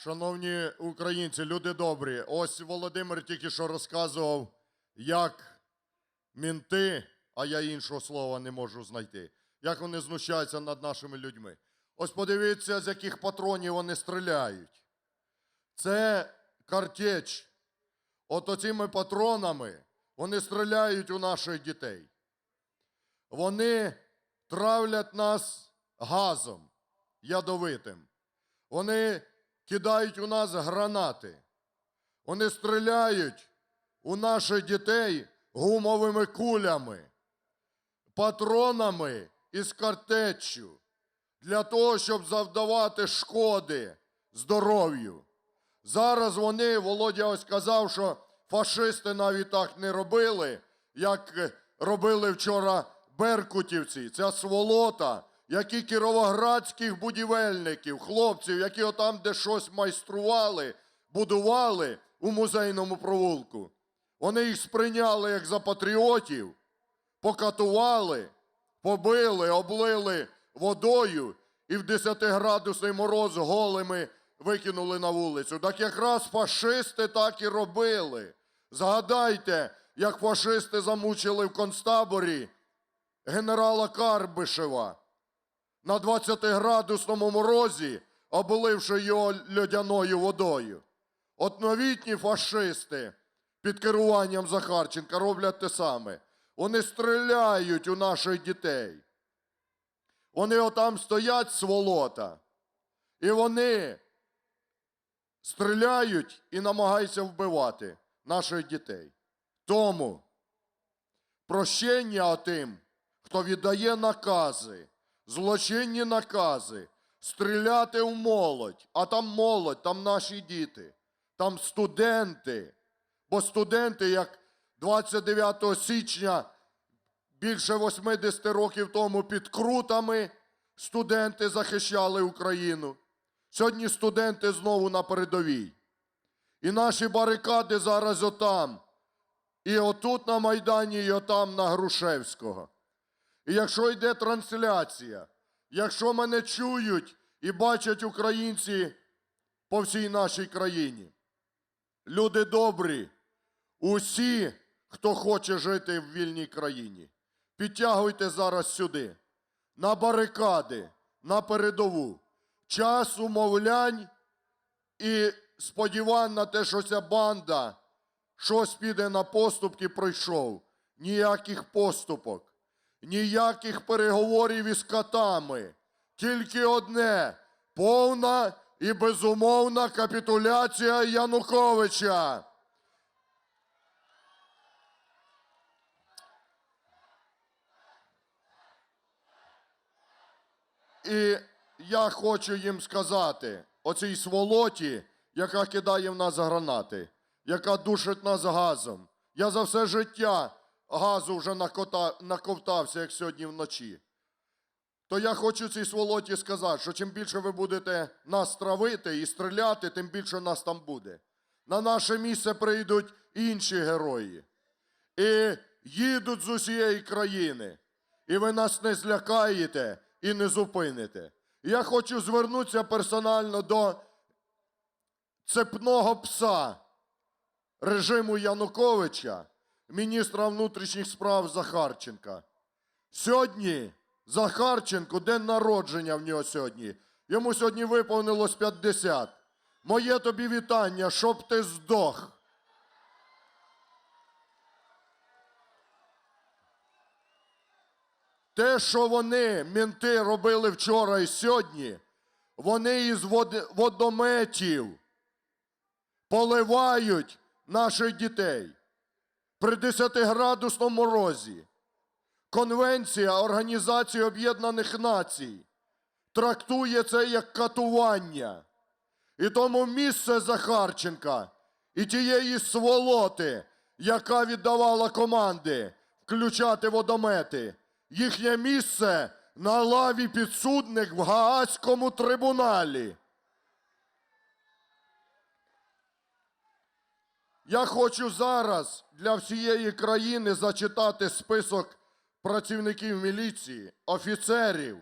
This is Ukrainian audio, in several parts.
Шановні українці, люди добрі, ось Володимир тільки що розказував, як мінти, а я іншого слова не можу знайти, як вони знущаються над нашими людьми. Ось подивіться, з яких патронів вони стріляють. Це картеч. От оцими патронами вони стріляють у наших дітей. Вони травлять нас газом ядовитим. Вони кидають у нас гранати. Вони стріляють у наших дітей гумовими кулями, патронами із картеччю для того, щоб завдавати шкоди здоров'ю. Зараз вони, Володя ось казав, що фашисти навіть так не робили, як робили вчора беркутівці, ця сволота, які кіровоградських будівельників, хлопців, які отам, де щось майстрували, будували у музейному провулку. Вони їх сприйняли як за патріотів, покатували, побили, облили водою і в 10-градусний мороз голими викинули на вулицю. Так якраз фашисти так і робили. Згадайте, як фашисти замучили в концтаборі генерала Карбишева на 20-градусному морозі, обливши його льодяною водою. От новітні фашисти під керуванням Захарченка роблять те саме. Вони стріляють у наших дітей. Вони отам стоять сволота. І вони стріляють і намагаються вбивати наших дітей. Тому прощення тим, хто віддає накази, злочинні накази, стріляти в молодь, а там молодь, там наші діти, там студенти. Бо студенти, як 29 січня більше 80 років тому під крутами студенти захищали Україну. Сьогодні студенти знову на передовій. І наші барикади зараз отам. І отут на Майдані, і отам на Грушевського. І якщо йде трансляція, якщо мене чують і бачать українці по всій нашій країні, люди добрі, усі, хто хоче жити в вільній країні, підтягуйте зараз сюди, на барикади, на передову. Час умовлянь і сподівань на те, що ця банда щось піде на поступки, пройшов. Ніяких поступок, ніяких переговорів із катами. Тільки одне повна і безумовна капітуляція Януковича. І я хочу їм сказати, оцій сволоті, яка кидає в нас гранати, яка душить нас газом. Я за все життя газу вже накота, наковтався, як сьогодні вночі. То я хочу цій сволоті сказати, що чим більше ви будете нас травити і стріляти, тим більше нас там буде. На наше місце прийдуть інші герої. І їдуть з усієї країни. І ви нас не злякаєте і не зупините. Я хочу звернутися персонально до цепного пса режиму Януковича, міністра внутрішніх справ Захарченка. Сьогодні Захарченку день народження в нього сьогодні. Йому сьогодні виповнилось 50. Моє тобі вітання, щоб ти здох. Те, що вони, мінти, робили вчора і сьогодні, вони із вод- водометів поливають наших дітей при 10-градусному морозі. Конвенція Організації Об'єднаних Націй трактує це як катування. І тому місце Захарченка і тієї сволоти, яка віддавала команди включати водомети, їхнє місце на лаві підсудних в Гаазькому трибуналі. Я хочу зараз для всієї країни зачитати список працівників міліції, офіцерів,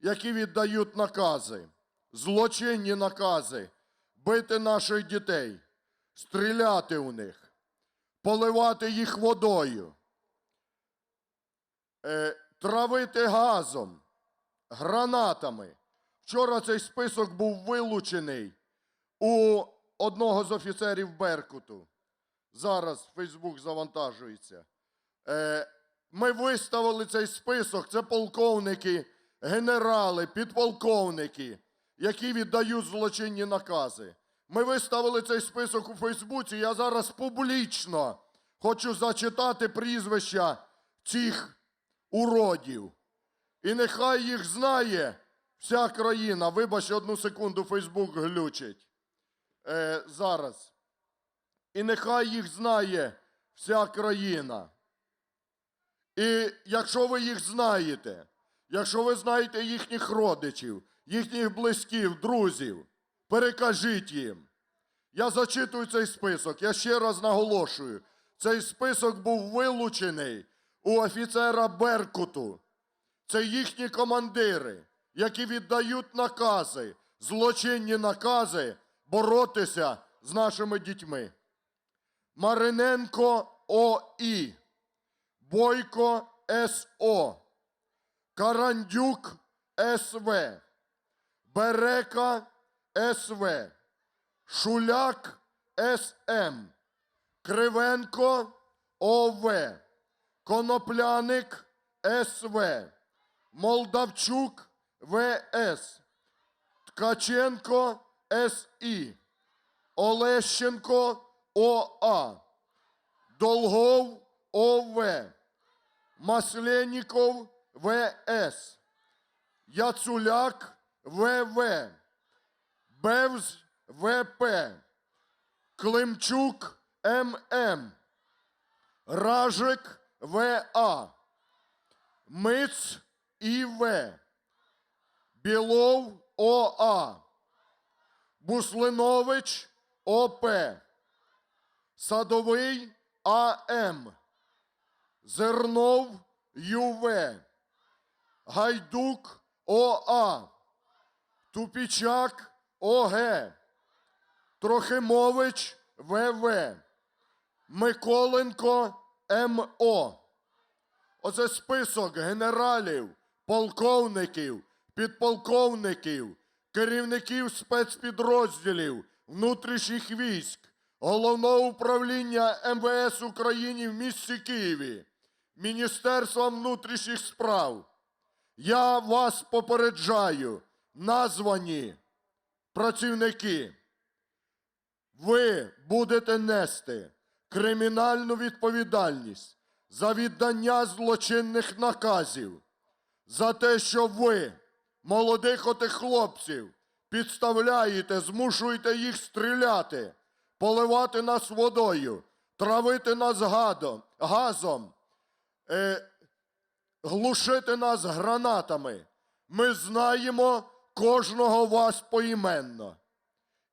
які віддають накази, злочинні накази. Бити наших дітей, стріляти у них, поливати їх водою, е, травити газом, гранатами. Вчора цей список був вилучений у одного з офіцерів Беркуту. Зараз Фейсбук завантажується. Е, ми виставили цей список. Це полковники, генерали, підполковники, які віддають злочинні накази. Ми виставили цей список у Фейсбуці. Я зараз публічно хочу зачитати прізвища цих уродів. І нехай їх знає вся країна. Вибач, одну секунду, Фейсбук глючить. Е, зараз. І нехай їх знає вся країна. І якщо ви їх знаєте, якщо ви знаєте їхніх родичів, їхніх близьків, друзів, перекажіть їм. Я зачитую цей список. Я ще раз наголошую. Цей список був вилучений у офіцера Беркуту. Це їхні командири, які віддають накази, злочинні накази боротися з нашими дітьми. Мариненко О.І. Бойко С.О. Карандюк С.В. Берека С.В. Шуляк С.М. Кривенко О.В. Конопляник С.В. Молдавчук В.С. Ткаченко С.І. Олещенко О.А. Долгов О.В. Масленников В.С. Яцуляк В.В. Бевз В.П. Климчук М.М. Ражик В.А. Миц І.В. Білов О.А. Буслинович О.П. Садовий А.М. Зернов Ю.В. Гайдук О.А. Тупічак О.Г. Трохимович В.В. Миколенко М.О. Оце список генералів, полковників, підполковників, керівників спецпідрозділів, внутрішніх військ, головного управління МВС України в місті Києві, Міністерства внутрішніх справ. Я вас попереджаю, названі працівники, ви будете нести кримінальну відповідальність за віддання злочинних наказів, за те, що ви, молодих отих хлопців, підставляєте, змушуєте їх стріляти, поливати нас водою, травити нас гадом, газом, е, глушити нас гранатами. Ми знаємо кожного вас поіменно.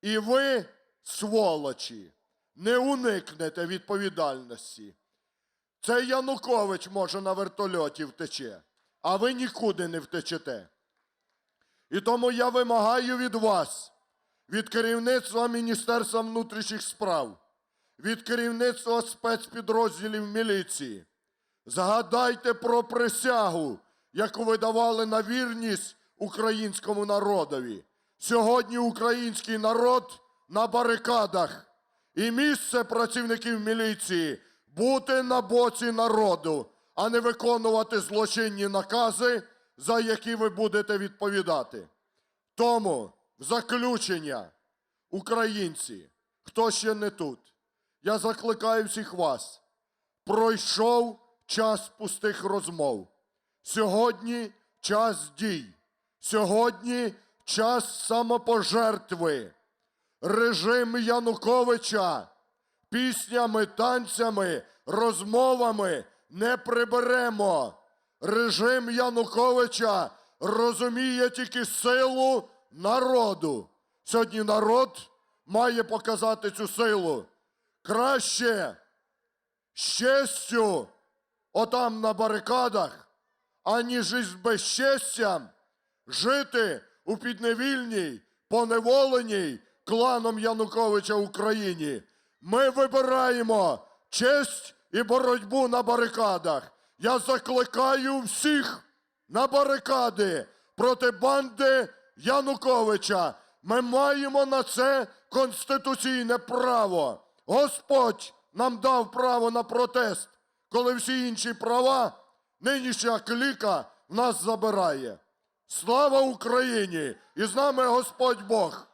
І ви, сволочі, не уникнете відповідальності. Це Янукович може на вертольоті втече, а ви нікуди не втечете. І тому я вимагаю від вас, від керівництва Міністерства внутрішніх справ, від керівництва спецпідрозділів міліції, згадайте про присягу, яку ви давали на вірність українському народові. Сьогодні український народ на барикадах. І місце працівників міліції бути на боці народу, а не виконувати злочинні накази, за які ви будете відповідати. Тому в заключення, українці, хто ще не тут, я закликаю всіх вас. Пройшов час пустих розмов. Сьогодні час дій. Сьогодні час самопожертви. Режим Януковича піснями, танцями, розмовами не приберемо. Режим Януковича розуміє тільки силу народу. Сьогодні народ має показати цю силу. Краще з честю отам на барикадах, аніж із безчестям жити у підневільній, поневоленій, кланом Януковича Україні. Ми вибираємо честь і боротьбу на барикадах. Я закликаю всіх на барикади проти банди Януковича. Ми маємо на це конституційне право. Господь нам дав право на протест, коли всі інші права нинішня кліка в нас забирає. Слава Україні! І з нами Господь Бог!